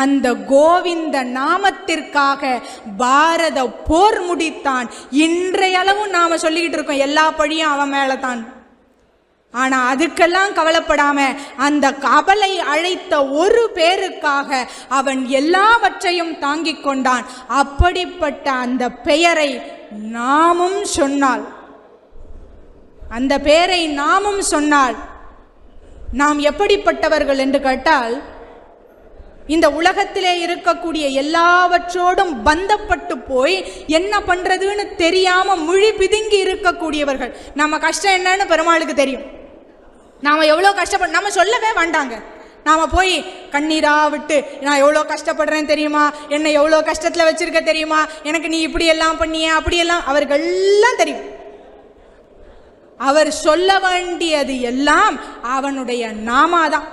அந்த கோவிந்த நாமத்திற்காக பாரத போர் முடித்தான். இன்றையளவும் நாம சொல்லிக்கிட்டு இருக்கோம் எல்லா பழியும் அவன் மேலே தான் ஆனா அதுக்கெல்லாம் கவலைப்படாம அந்த கபலை அழைத்த ஒரு பேருக்காக அவன் எல்லாவற்றையும் தாங்கிக் கொண்டான். அப்படிப்பட்ட அந்த பெயரை நாமும் சொன்னால் அந்த பெயரை நாமும் சொன்னால் நாம் எப்படிப்பட்டவர்கள் என்று கேட்டால் இந்த உலகத்திலே இருக்கக்கூடிய எல்லாவற்றோடும் பந்தப்பட்டு போய் என்ன பண்றதுன்னு தெரியாம முழி பிதுங்கி இருக்கக்கூடியவர்கள். நம்ம கஷ்டம் என்னன்னு பெருமாளுக்கு தெரியும். நாம எவ்வளோ கஷ்டப்பட நம்ம சொல்லவே வேண்டாங்க. நாம போய் கண்ணீரா விட்டு நான் எவ்வளோ கஷ்டப்படுறேன் தெரியுமா? என்னை எவ்வளோ கஷ்டத்தில் வச்சிருக்க தெரியுமா? எனக்கு நீ இப்படி எல்லாம் பண்ணிய அப்படியெல்லாம். அவர்கள்லாம் தெரியும். அவர் சொல்ல வேண்டியது எல்லாம் அவனுடைய நாமாதான்.